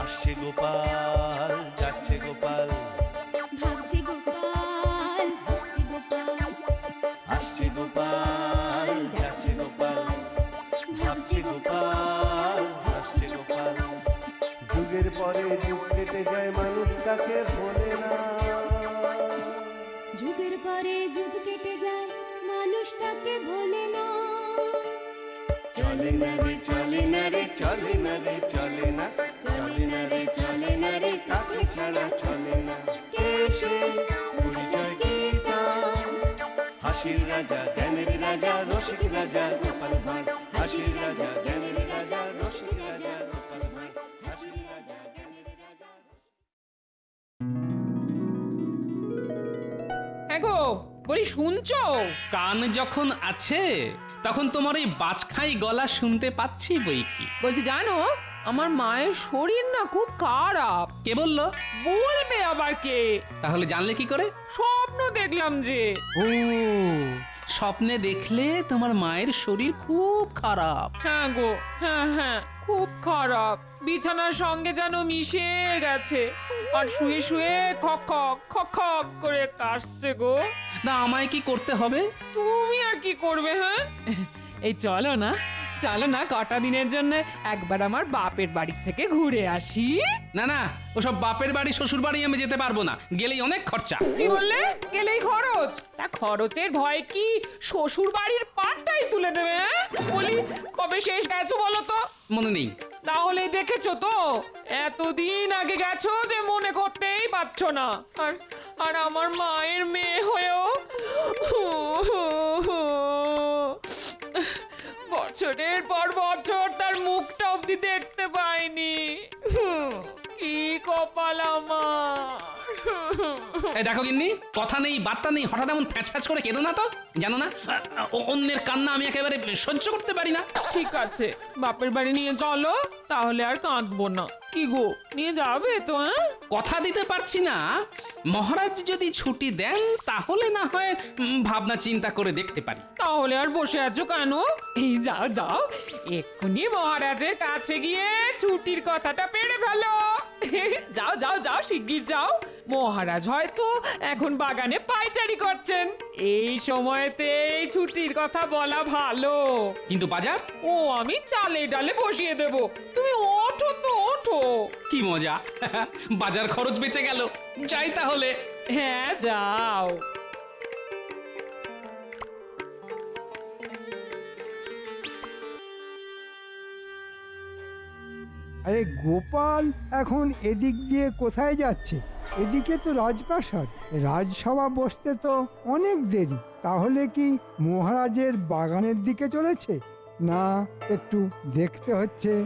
আসছে গোপাল যাচ্ছে গোপাল। ভাবছে গোপাল হাসছে গোপাল। আসছে গোপাল যাচ্ছে গোপাল। ভাবছে গোপাল হাসছে গোপাল। যুগের পরে যুগ কেটে যায় মানুষ তাকে ভোলে না। যুগের পরে যুগ কেটে যায় মানুষ তাকে ভোলে না। চলে না রে চলে না রে চলে না রে চলে না চলে না রে চলে না রে কাকে ছাড়া চলে না। কে পরিচয় কি হাসির রাজা জ্ঞানের রাজা রসিক রাজা গোপাল ভাঁড়। হাসির রাজা জ্ঞানের রাজা রসিক রাজা গোপাল ভাঁড়। হাসির রাজা জ্ঞানের রাজা হ্যাঁ গো বলি শুনছো? কান যখন আছে তখন তোমার এই বাজখাই গলা শুনতে পাচ্ছি বই কি? বলছি জানো আমার মায়ের শরীর না খুব খারাপ। কে বলল? বলবে আবার কে? তাহলে জানলে কি করে? স্বপ্ন দেখলাম যে। ও স্বপ্নে দেখলে তোমার মায়ের শরীর খুব খারাপ। হ্যাঁ গো হ্যাঁ হ্যাঁ খুব খারাপ। বিছানার সঙ্গে যেন মিশে গেছে। আর শুয়ে শুয়ে খক খক খক খক করে কাশছে গো। না আমায় কি করতে হবে? তুমি আর কি করবে হ্যাঁ? এই চলো না। চলো না কটা দিনের জন্য? একবার আমার বাপের বাড়ি থেকে ঘুরে আসি। না না ওসব বাপের বাড়ি শ্বশুর বাড়ি আমি যেতে পারব না। গেলেই অনেক খরচা। কি বললে? গেলেই খরচ? তা খরচের ভয় কি? শ্বশুর বাড়ির পাটটাই তুলে দেবে হ্যাঁ? বলি কবে শেষ গেছো বলো তো? মনে নেই। তাহলে দেখেছ তো? এতদিন আগে গেছো যে মনে করতেই পারছ না। আর আর আমার মায়ের মেয়ে হয়েও বছরের পর বছর তার মুখটা অব্দি দেখতে পাইনি। কি কপাল আমার। এই দেখো গিন্নি কথা নেই বার্তা নেই হঠাৎ এমন ফ্যাঁচ ফ্যাঁচ করে কেঁদো না তো। জানো না ও- অন্যের কান্না আমি একেবারে সহ্য করতে পারি না। ঠিক আছে বাপের বাড়ি নিয়ে চলো তাহলে আর কাঁদবো না। কি গো নিয়ে যাবে তো হ্যাঁ? কথা দিতে পারছি না। মহারাজ যদি ছুটি দেন তাহলে না হয় উম, ভাবনা চিন্তা করে দেখতে পারি। তাহলে আর বসে আছো কেন? এই যাও যাও এক্ষুনি মহারাজের কাছে গিয়ে ছুটির কথাটা পেরে ফেলো। যাও যাও যাও শিগগির যাও। মহারাজ হয়তো এখন বাগানে পাইচারি করছেন। এই সময়তে ছুটির কথা বলা ভালো। কিন্তু বাজার? ও আমি চালে ডালে বসিয়ে দেব। তুমি ওঠো তো ওঠো। কি মজা। বাজার খরচ বেঁচে গেল। যাই তাহলে। হ্যাঁ যাও। আরে গোপাল এখন এদিক দিয়ে কোথায় যাচ্ছে? এদিকে তো রাজপ্রাসাদ। রাজসভা বসতে তো অনেক দেরি। তাহলে কি মহারাজের বাগানের দিকে চলেছে? না একটু দেখতে হচ্ছে।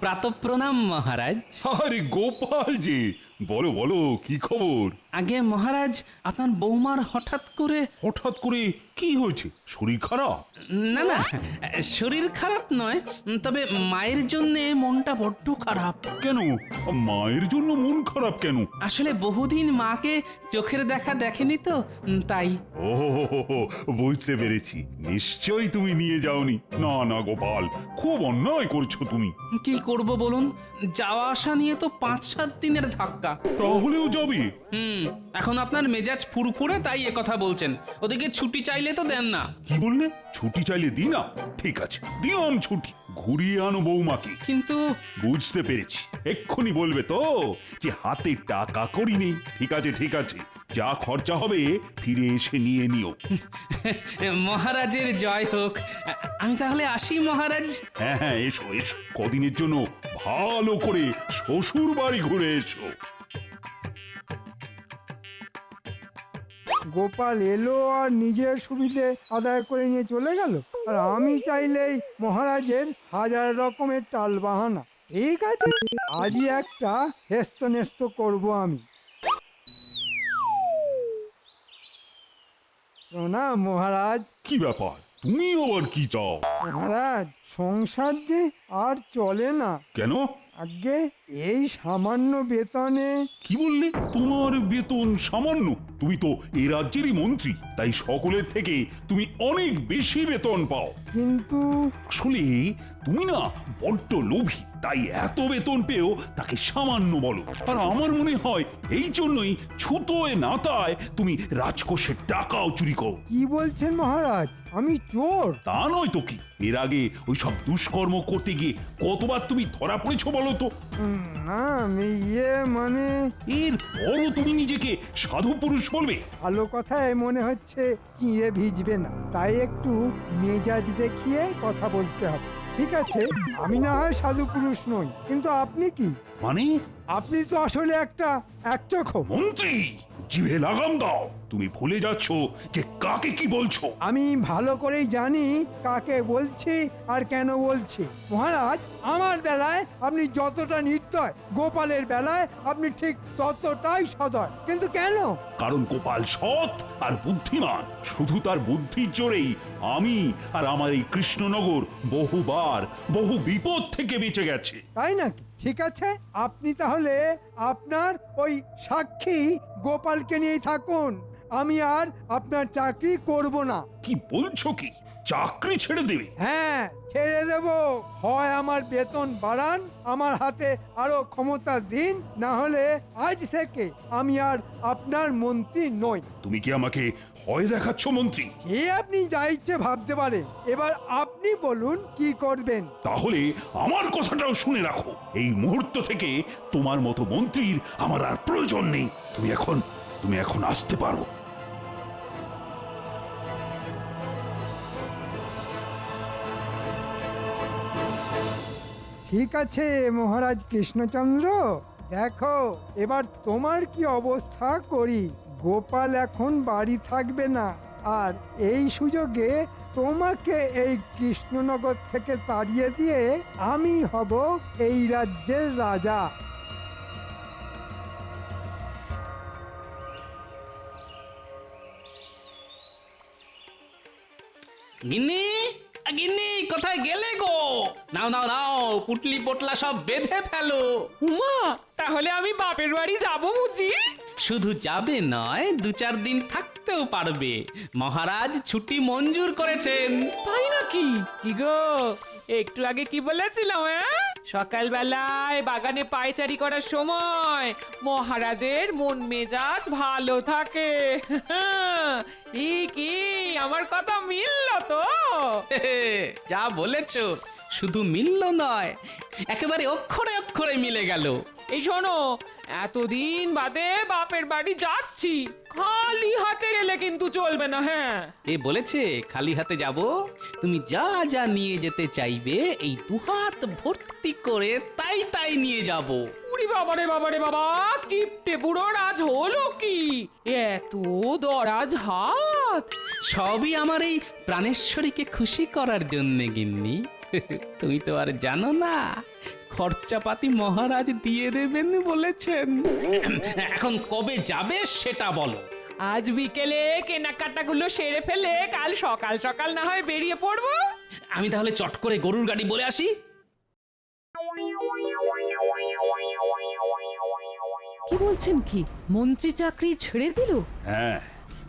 প্রাতঃপ্রণাম মহারাজ। আরে গোপাল যে বলো বলো কি খবর? আগে মহারাজ আপনার বৌমার হঠাৎ করে হঠাৎ করে কি হয়েছে? শরীর খারাপ? না না শরীর খারাপ নয় তবে মায়ের জন্য মনটা বড্ড খারাপ। কেন? মায়ের জন্য মন খারাপ কেন? আসলে বহুদিন মাকে চোখের দেখা দেখেনি তো তাই। ও বুঝতে পেরেছি। নিশ্চয়ই তুমি নিয়ে যাওনি। না না গোপাল খুব অন্যায় করছ তুমি। কি করব বলুন? যাওয়া আসা নিয়ে তো পাঁচ সাত দিনের ধাক্কা। তাহলেও যাবে? হুম এখন আপনার মেজাজ ফুরফুরে তাই এ কথা বলছেন। ওদিকে ছুটি চাইলে তো দেন না। কি বললে? ছুটি চাইলে দি না? ঠিক আছে দিলাম ছুটি ঘুরিয়ে আনো বৌমাকে। কিন্তু বুঝতে পেরেছি এক্ষুনি বলবে তো যে হাতে টাকা করি নেই। ঠিক আছে ঠিক আছে যা খরচা হবে ফিরে এসে নিয়ে নিও। মহারাজের জয় হোক। আমি তাহলে আসি মহারাজ? হ্যাঁ হ্যাঁ এসো এসো। কদিনের জন্য ভালো করে শ্বশুর বাড়ি ঘুরে এসো। গোপাল এলো আর নিজের সুবিধে আদায় করে নিয়ে চলে গেল। আর আমি চাইলেই মহারাজের হাজার রকমের টাল বাহানা ঠিক আছে আজই একটা হেস্ত নেস্ত করব আমি। প্রণাম মহারাজ। কি ব্যাপার? তুমি আবার কি চাও? মহারাজ সংসার যে আর চলে না। কেন? আগে এই সামান্য বেতনে কি বললে? তোমার বেতন সামান্য। তুমি তো এ রাজ্যেরই মন্ত্রী তাই সকলের থেকে তুমি অনেক বেশি বেতন পাও। কিন্তু আসলে তুমি না বড্ড লোভী তাই এত বেতন পেয়েও তাকে সামান্য বলো। আর আমার মনে হয় এই জন্যই ছুতোয় নাতায় তুমি রাজকোষের টাকাও চুরি করো। কি বলছেন মহারাজ? আমি চোর। তা নয় তো কি? এর আগে ওই সব দুষ্কর্ম করতে গিয়ে কতবার তুমি ধরা পড়েছো বলো তো? উম, না ইয়ে মানে এর পরও তুমি নিজেকে সাধু পুরুষ বলবে? ভালো কথায় মনে হচ্ছে চিঁড়ে ভিজবে না। তাই একটু মেজাজ দেখিয়ে কথা বলতে হবে। ঠিক আছে? আমি না হয় সাধু পুরুষ নই কিন্তু আপনি কি? মানে? আপনি তো আসলে একটা একচোখ। মন্ত্রী জিভে লাগাম দাও। তুমি ভুলে যাচ্ছ যে কাকে কি বলছো? আমি ভালো করেই জানি কাকে বলছি আর কেন বলছি। মহারাজ আমার বেলায় আপনি যতটা নির্দয় গোপালের বেলায় আপনি ঠিক ততটাই সদয়। কিন্তু কেন? কারণ গোপাল সৎ আর বুদ্ধিমান। শুধু তার বুদ্ধির জোরেই আমি আর আমার এই কৃষ্ণনগর বহুবার বহু বিপদ থেকে বেঁচে গেছে। তাই নাকি? ঠিক আছে আপনি তাহলে আপনার ওই সাক্ষী গোপালকে নিয়েই থাকুন। আমি আর আপনার চাকরি করব না। কি বলছো কি? চাকরি ছেড়ে দেবে? হ্যাঁ ছেড়ে দেব। হয় আমার বেতন বাড়ান আমার হাতে আরও ক্ষমতা দিন না হলে আজ থেকে আমি আর আপনার মন্ত্রী নই। তুমি কি আমাকে ভয় দেখাচ্ছ মন্ত্রী? এ আপনি যা ইচ্ছে ভাবতে পারেন এবার আপনি বলুন কি করবেন। তাহলে আমার কথাটাও শুনে রাখো। এই মুহূর্ত থেকে তোমার মতো মন্ত্রীর আমার আর প্রয়োজন নেই। তুমি এখন তুমি এখন আসতে পারো। ঠিক আছে, মহারাজ কৃষ্ণচন্দ্র। দেখো, এবার তোমার কি অবস্থা করি? গোপাল এখন বাড়ি থাকবে না। আর এই সুযোগে তোমাকে এই কৃষ্ণনগর থেকে তাড়িয়ে দিয়ে আমি হব এই রাজ্যের রাজা। গিন্নি! গিন্নি কোথায় গেলে গো? নাও নাও নাও পুটলি পোটলা সব বেঁধে ফেলো। উমা তাহলে আমি বাপের বাড়ি যাব বুঝি? শুধু যাবে নয় দু চার দিন থাকতেও পারবে। মহারাজ ছুটি মঞ্জুর করেছেন। তাই নাকি? কি গো একটু আগে কি বলেছিলাম হ্যাঁ সকালবেলায় বাগানে পায়চারি করার সময় মহারাজের মন মেজাজ ভালো থাকে। কি কি আমার কথা মিলল তো? যা বলেছ শুধু মিলল নয় একেবারে অক্ষরে অক্ষরে মিলে গেল। এই শোনো এতদিন বাদে বাপের বাড়ি যাচ্ছি। খালি হাতে গেলে কিন্তু চলবে না হ্যাঁ। এ বলেছে খালি হাতে যাব? তুমি যা যা নিয়ে যেতে চাইবে এই দুহাত ভর্তি করে তাই তাই নিয়ে যাব। উড়ি বাবারে বাবারে বাবা কিপটে বুড়ো রাজ হলো কি? এত দরাজ হাত। সবই আমার এই প্রাণেশ্বরীকে খুশি করার জন্যে গিন্নি। তুমি তো আর জানো না খরচাপাতি মহারাজ দিয়ে দেবেন বলেছেন। এখন কবে যাবে সেটা বলো। আজ বিকেলে কেনাকাটাগুলো সেরে ফেলে কাল সকাল সকাল না হয় বেরিয়ে পড়ব। আমি তাহলে চট করে গরুর গাড়ি বলে আসি। কি বলছেন কি? মন্ত্রী চাকরি ছেড়ে দিল? হ্যাঁ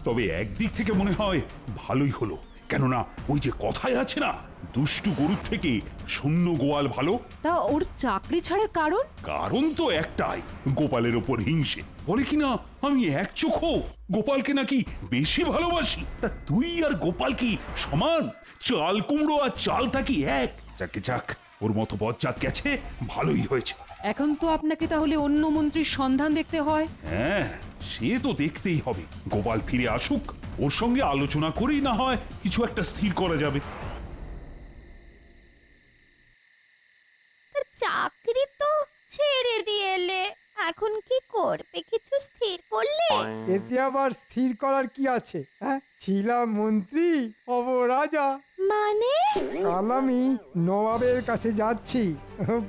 তবে একদিক থেকে মনে হয় ভালোই হলো। কেননা ওই যে কথায় আছে না দুষ্টু গরুর থেকে শূন্য গোয়াল ভালো। তা ওর চাকরি ছাড়ার কারণ? কারণ তো একটাই গোপালের ওপর হিংসে। বলে কিনা আমি এক চোখো গোপালকে নাকি বেশি ভালোবাসি? তা তুই আর গোপাল কি সমান? চাল কুমড়ো আর চালটা কি এক? যাকে যাক ওর মতো বজ্জাত গেছে ভালোই হয়েছে। এখন তো আপনাকে তাহলে অন্য মন্ত্রীর সন্ধান দেখতে হয়? হ্যাঁ সে তো দেখতেই হবে। গোপাল ফিরে আসুক ওর সঙ্গে আলোচনা করেই না হয় কিছু একটা স্থির করা যাবে। চাকরি তো ছেড়ে দিয়ে এলে। এখন কি করবে? কিছু স্থির করলে? এতে আবার স্থির করার কি আছে হ্যাঁ ছিলাম মন্ত্রী হব রাজা। মানে? কাল আমি নবাবের কাছে যাচ্ছি।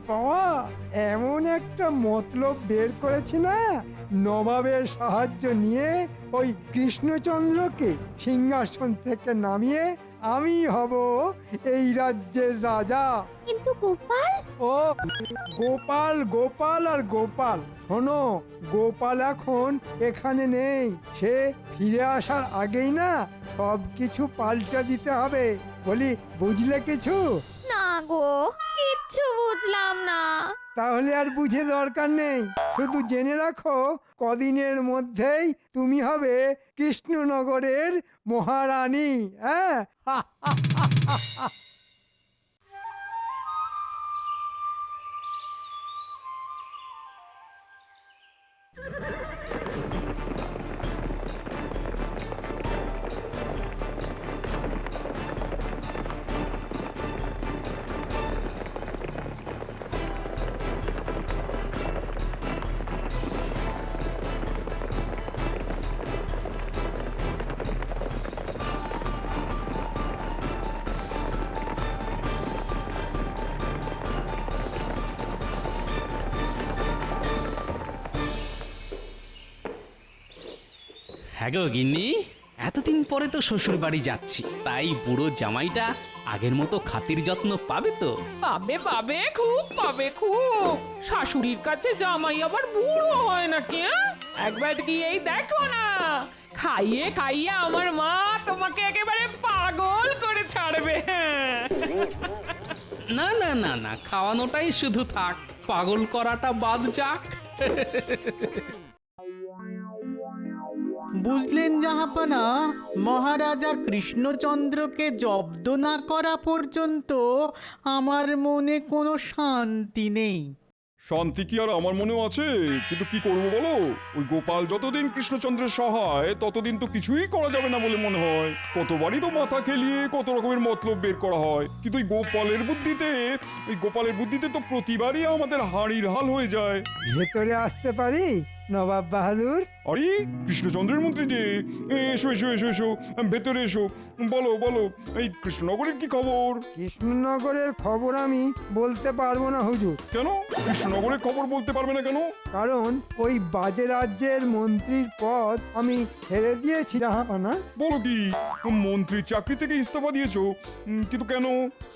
বাবা এমন একটা মতলব বের করেছি না? নবাবের সাহায্য নিয়ে ওই কৃষ্ণচন্দ্রকে সিংহাসন থেকে নামিয়ে আমি হব এই রাজ্যের রাজা। কিন্তু গোপাল? ও গোপাল গোপাল আর গোপাল। শোনো গোপাল এখন এখানে নেই। সে ফিরে আসার আগেই না সব কিছু পাল্টে দিতে হবে। বলি বুঝলে কিছু? না গো কিচ্ছু বুঝলাম না। তাহলে আর বুঝে দরকার নেই। শুধু জেনে রাখো, কদিনের মধ্যেই তুমি হবে কৃষ্ণনগরের মহারানী হ্যাঁ? গো গিন্নি। এতদিন পরে তো শ্বশুর বাড়ি যাচ্ছি। তাই বুড়ো জামাইটা আগের মতো খাতির যত্ন পাবে তো? পাবে পাবে খুব পাবে খুব। শাশুড়ির কাছে জামাই আবার বুড়ো হয় নাকি হ্যাঁ? একবার গিয়েই দেখো না। খাইয়ে খাইয়ে আমার মা তোমাকে একেবারে পাগল করে ছাড়বে হ্যাঁ। না না না না খাওয়ানোটাই শুধু থাক। পাগল করাটা বাদ যাক। বুঝলেন জাহাপানা? মহারাজা কৃষ্ণচন্দ্রকে জব্দ না করা পর্যন্ত আমার মনে কোনো শান্তি নেই। শান্তি কি আর আমার মনেও আছে? কিন্তু কি করব বলো? ওই গোপাল যতদিন কৃষ্ণচন্দ্রের সহায় ততদিন তো কিছুই করা যাবে না বলে মনে হয়। কতবারই তো মাথা খেলিয়ে কত রকমের মতলব বের করা হয়। কিন্তু ওই গোপালের বুদ্ধিতে ওই গোপালের বুদ্ধিতে তো প্রতিবারই আমাদের হাড়ির হাল হয়ে যায়। ভেতরে আসতে পারি? নবাব বাহাদুর? আরে কৃষ্ণচন্দ্রের মন্ত্রী যে। এ, এসো এসো এসো এসো। ভেতরে এসো। বলো বলো এই কৃষ্ণনগরের কি খবর? কৃষ্ণনগরের খবর আমি বলতে পারব না হুজুর। কেন? কৃষ্ণনগরের খবর বলতে পারবে না কেন? কারণ ওই বাজে রাজ্যের মন্ত্রীর পদ আমি ছেড়ে দিয়েছি। জাহাপানা বলো কি মন্ত্রীর চাকরি থেকে ইস্তফা দিয়েছ উম, কিন্তু কেন?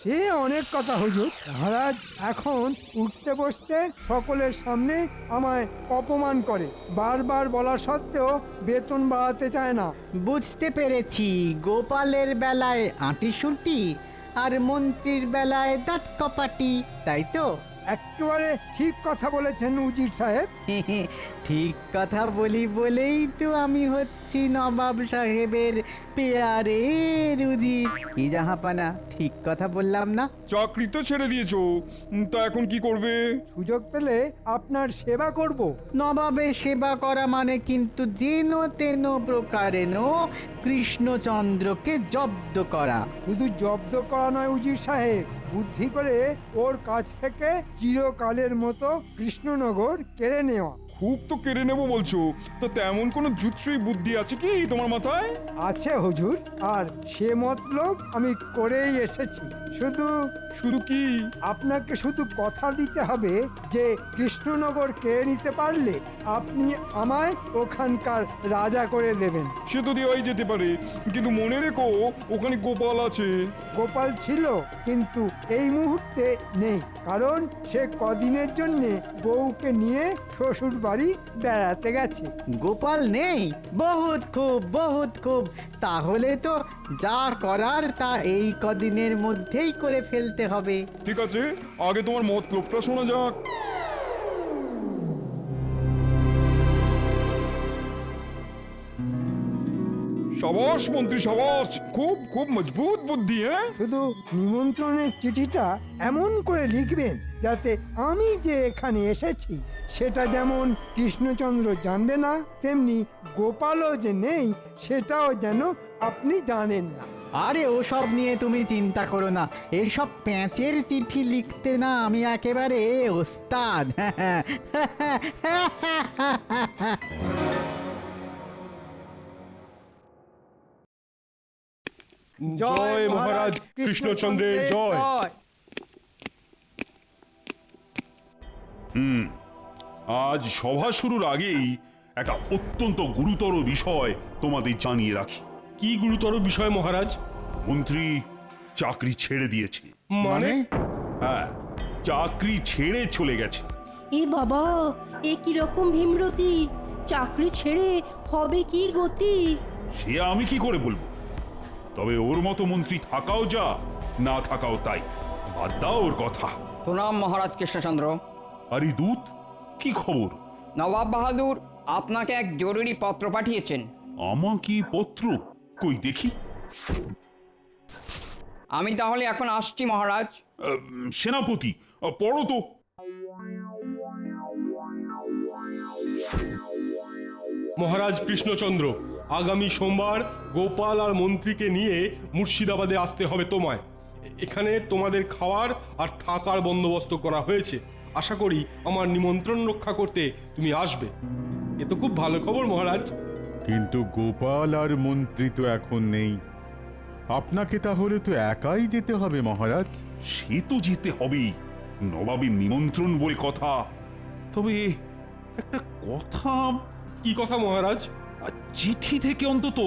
সে অনেক কথা হুজুর। মহারাজ এখন উঠতে বসতে সকলের সামনে আমায় অপমান করে। বারবার বলা সত্ত্বেও বেতন বাড়াতে চায় না। বুঝতে পেরেছি গোপালের বেলায় আঁটিসুটি আর মন্ত্রীর বেলায় দাঁত কপাটি তাই তো? একেবারে ঠিক কথা বলেছেন উজির সাহেব। ঠিক কথা বলি বলেই তো আমি হচ্ছি নবাব সাহেবের পেয়ারে রুজি কি জাহাপানা ঠিক কথা বললাম না? চাকরি তো ছেড়ে দিয়েছ উম, তা এখন কি করবে? সুযোগ পেলে আপনার সেবা করব। নবাবের সেবা করা মানে কিন্তু যেন তেন প্রকারেণ কৃষ্ণচন্দ্রকে জব্দ করা। শুধু জব্দ করা নয় উজির সাহেব বুদ্ধি করে ওর কাছ থেকে চিরকালের মতো কৃষ্ণনগর কেড়ে নেওয়া। খুব তো কেড়ে নেব বলছো। তো তেমন কোনো জুৎসই বুদ্ধি আছে কি তোমার মাথায়? আছে হুজুর আর সে মতলব আমি করেই এসেছি। শুধু শুধু কি? আপনাকে শুধু কথা দিতে হবে যে কৃষ্ণনগর কেড়ে নিতে পারলে আপনি আমায় ওখানকার রাজা করে দেবেন। সে তো দেওয়াই যেতে পারে। কিন্তু মনে রেখো ওখানে গোপাল আছে। গোপাল ছিল কিন্তু এই মুহূর্তে নেই। কারণ সে কদিনের জন্যে বউকে নিয়ে শ্বশুর বাড়ি বেড়াতে গেছে। গোপাল নেই? বহুত খুব বহুত খুব। তাহলে তো যা করার তা এই কদিনের মধ্যেই করে ফেলতে হবে। ঠিক আছে আগে তোমার মতলবটা শোনা যাক। সাবাস মন্ত্রী সাবাস খুব খুব মজবুত বুদ্ধি হ্যাঁ? শুধু নিমন্ত্রণের চিঠিটা এমন করে লিখবেন যাতে আমি যে এখানে এসেছি সেটা যেমন কৃষ্ণচন্দ্র জানবে না তেমনি গোপালও যে নেই সেটাও যেন আপনি জানেন না। আরে ওসব নিয়ে তুমি চিন্তা করো না। এসব প্যাঁচের চিঠি লিখতে না আমি একেবারে ওস্তাদ। জয় মহারাজ কৃষ্ণচন্দ্রের জয়। হুম। আজ সভা শুরুর আগেই একটা অত্যন্ত গুরুতর বিষয় তোমাদের জানিয়ে রাখি। কি গুরুতর বিষয় মহারাজ? মন্ত্রী চাকরি ছেড়ে দিয়েছে। মানে? হ্যাঁ চাকরি ছেড়ে চলে গেছে। এ বাবা এ কি রকম ভীমরতি? চাকরি ছেড়ে হবে কি গতি? সে আমি কি করে বলব? তবে ওর মতো মন্ত্রী থাকাও যা না থাকাও তাই। বাদ দাও ওর কথা। প্রণাম মহারাজ কৃষ্ণচন্দ্র। আরে দূত কি খবর? নবাব বাহাদুর আপনাকে এক জরুরি পত্র পাঠিয়েছেন। আমা কি পত্র? কই দেখি। আমি তাহলে এখন আসছি মহারাজ। আহ, সেনাপতি আহ, পড়ো তো। মহারাজ কৃষ্ণচন্দ্র আগামী সোমবার গোপাল আর মন্ত্রীকে নিয়ে মুর্শিদাবাদে আসতে হবে তোমায়। এখানে তোমাদের খাওয়ার আর থাকার বন্দোবস্ত করা হয়েছে। আশা করি আমার নিমন্ত্রণ রক্ষা করতে তুমি আসবে। এ তো খুব ভালো খবর মহারাজ। কিন্তু গোপাল আর মন্ত্রী তো এখন নেই। আপনাকে তাহলে তো একাই যেতে হবে মহারাজ। সে তো যেতে হবেই। নবাবের নিমন্ত্রণ বলে কথা। তবে একটা কথা কি কথা মহারাজ? আর চিঠি থেকে অন্তত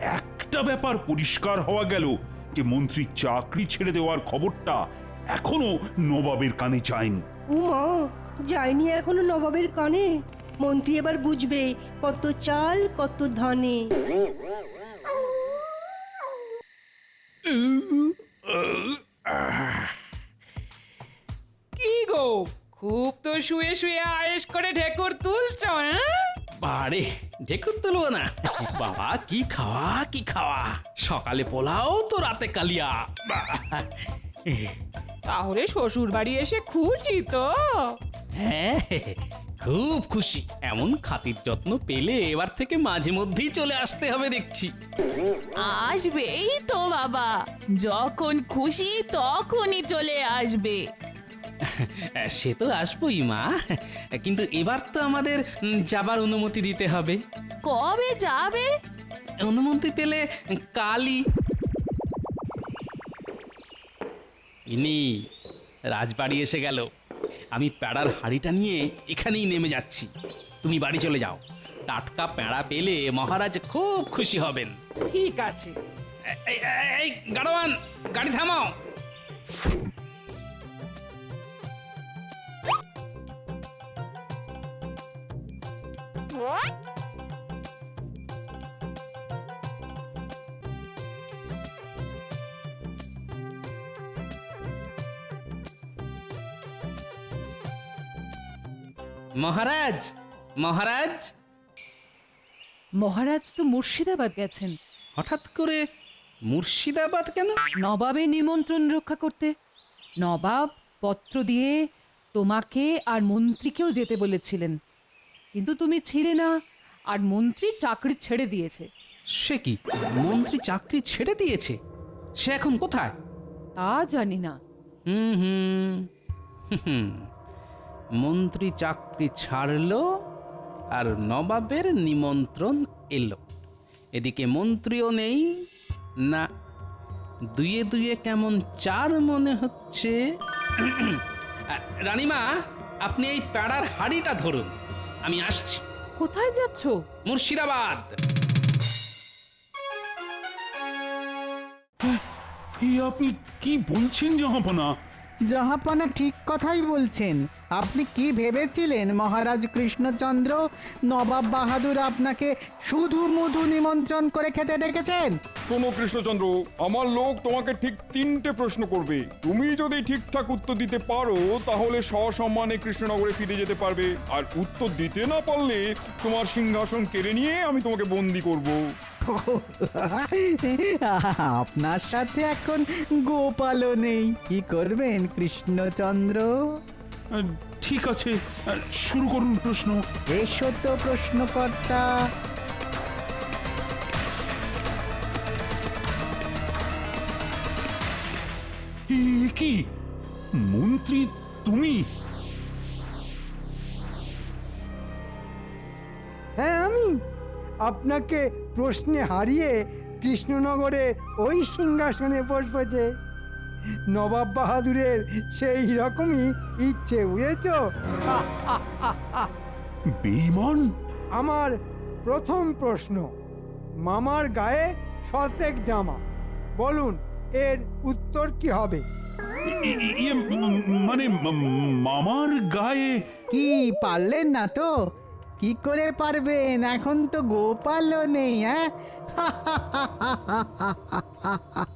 একটা ব্যাপার পরিষ্কার হওয়া গেল যে মন্ত্রী চাকরি ছেড়ে দেওয়ার খবরটা এখনও নবাবের কানে যায়নি উমা যায়নি এখনও নবাবের কানে। মন্ত্রী এবার বুঝবে কত চাল কত ধানে। কি গো খুব তো শুয়ে শুয়ে আয়েস করে ঢেকুর তুলছ হ্যাঁ? বারে ঢেকুর তুলবো না। বাবা কি খাওয়া কি খাওয়া? সকালে পোলাও তো রাতে কালিয়া! তাহলে শ্বশুর বাড়ি এসে খুশি তো। হ্যাঁ খুব খুশি। এমন খাতির যত্ন পেলে এবার থেকে মাঝে মধ্যেই চলে আসতে হবে দেখছি। আসবেই তো বাবা। যখন খুশি তখনই চলে আসবে। সে তো আসবোই মা। কিন্তু এবার তো আমাদের যাবার অনুমতি দিতে হবে। কবে যাবে? অনুমতি পেলে কালই ইনি রাজবাড়ি এসে গেল। আমি প্যাড়ার হাড়িটা নিয়ে এখানেই নেমে যাচ্ছি। তুমি বাড়ি চলে যাও। টাটকা প্যাড়া পেলে মহারাজ খুব খুশি হবেন। ঠিক আছে। এই- গাড়োয়ান গাড়ি থামাও। মহারাজ মহারাজ? মহারাজ তো মুর্শিদাবাদ গেছেন। হঠাৎ করে মুর্শিদাবাদ কেন? নবাবের নিমন্ত্রণ রক্ষা করতে। নবাব পত্র দিয়ে তোমাকে আর মন্ত্রীকেও যেতে বলেছিলেন। কিন্তু তুমি ছিলে না আর মন্ত্রী চাকরি ছেড়ে দিয়েছে। সে কি? মন্ত্রী চাকরি ছেড়ে দিয়েছে? সে এখন কোথায়? তা জানি না। হুম হুম হুম। মন্ত্রী চাকরি ছাড়লো আর নবাবের নিমন্ত্রণ এলো। এদিকে মন্ত্রীও নেই। না দুয়ে দুয়ে কেমন চার মনে হচ্ছে। রানীমা আপনি এই প্যাড়ার হাড়িটা ধরুন। আমি আসছি। কোথায় যাচ্ছ? মুর্শিদাবাদ। আপনি কি বলছেন জাহাপনা? জাহাপানা ঠিক কথাই বলছেন। আপনি কি ভেবেছিলেন, মহারাজ কৃষ্ণচন্দ্র? নবাব বাহাদুর আপনাকে শুধু মধু নিমন্ত্রণ করে খেতে ডেকেছেন? শোনো কৃষ্ণচন্দ্র, আমার লোক তোমাকে ঠিক তিনটে প্রশ্ন করবে। তুমি যদি ঠিকঠাক উত্তর দিতে পারো, তাহলে সসম্মানে কৃষ্ণনগরে ফিরে যেতে পারবে। আর উত্তর দিতে না পারলে তোমার সিংহাসন কেড়ে নিয়ে আমি তোমাকে বন্দি করব। আপনার সাথে এখন গোপালও নেই। কি করবেন কৃষ্ণচন্দ্র? ঠিক আছে শুরু করুন প্রশ্ন। এসো তো প্রশ্নকর্তা। কি? মন্ত্রী তুমি? আপনাকে প্রশ্নে হারিয়ে কৃষ্ণনগরে ওই সিংহাসনে বসবো নবাব বাহাদুরের সেই রকমই ইচ্ছে বুঝেছ? বেইমান? আমার প্রথম প্রশ্ন মামার গায়ে সতেক জামা বলুন এর উত্তর কি হবে? মানে মামার গায়ে কি পারলেন না তো? কি করে পারবেন? এখন তো গোপালও নেই হ্যাঁ?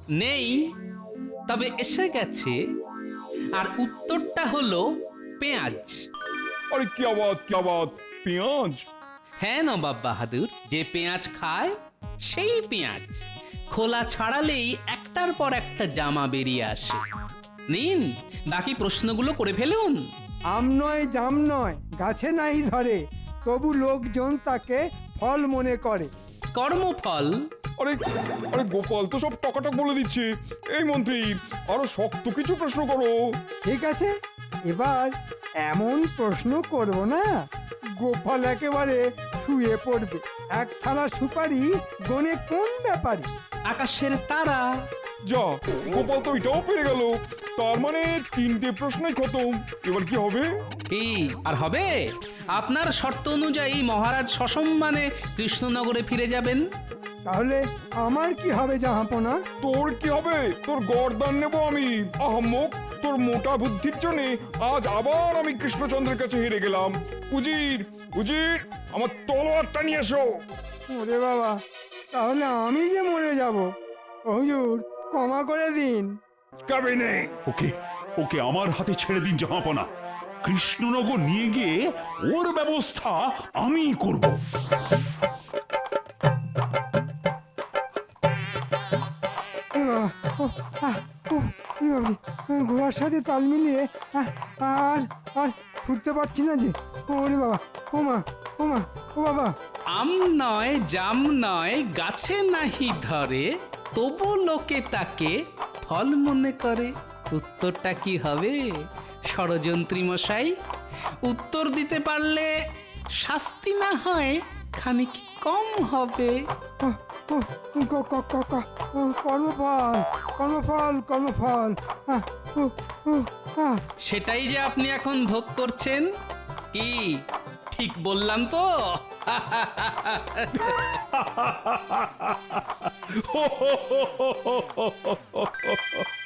নেই তবে এসে গেছে। আর উত্তরটা হলো পেঁয়াজ। আরে কি আবাদ কি আবাদ পেঁয়াজ? হ্যাঁ নবাব বাহাদুর যে পেঁয়াজ খায় সেই পেঁয়াজ। খোলা ছাড়ালেই একটার পর একটা জামা বেরিয়ে আসে। নিন বাকি প্রশ্নগুলো করে ফেলুন। আম নয় জাম নয় গাছে নাই ধরে। তবু লোকজন তাকে ফল মনে করে। কর্মফল? আরে আরে গোপাল তো সব টকাটক বলে দিচ্ছে। এই মন্ত্রী আরও শক্ত কিছু প্রশ্ন করো। ঠিক আছে এবার এমন প্রশ্ন করব না গোপাল একেবারে শুয়ে পড়বে। এক থালা সুপারি গনে কোন ব্যাপারে? আকাশের তারা। যা গোপাল তো এটাও পেরে গেল। তার মানে তিনটে প্রশ্নই খতম। এবার কি হবে? কি? আর হবে? আপনার শর্ত অনুযায়ী মহারাজ সসম্মানে কৃষ্ণনগরে ফিরে যাবেন। তাহলে আমার কি হবে জাহাপনা? তোর কি হবে? তোর গরদান নেব আমি। আহম্মক তোর মোটা বুদ্ধির জন্য আজ আবার আমি কৃষ্ণচন্দ্রের কাছে হেরে গেলাম। উজির উজির আমার তলোয়ারটা নিয়ে এসো। ওরে বাবা তাহলে আমি যে মরে যাব? হুজুর ক্ষমা করে দিন। কবে নেই? ওকে ওকে আমার হাতে ছেড়ে দিন জাহাপনা কৃষ্ণনগর নিয়ে গিয়ে ওর ব্যবস্থা আমি করব। ঘোড়ার সাথে তাল মিলিয়ে আহ, আর আর ছুটতে পারছি না যে। ওরে বাবা ও মা ও মা ও বাবা। আম নয় জাম নয় গাছে নাহি ধরে। তবু লোকে তাকে ফল মনে করে। উত্তরটা কি হবে? ষড়যন্ত্রী মশাই উত্তর দিতে পারলে শাস্তি না হয় খানিক কম হবে। কর্মফল কর্মফল কর্মফল। সেটাই যে আপনি এখন ভোগ করছেন কি? ঠিক বললাম তো।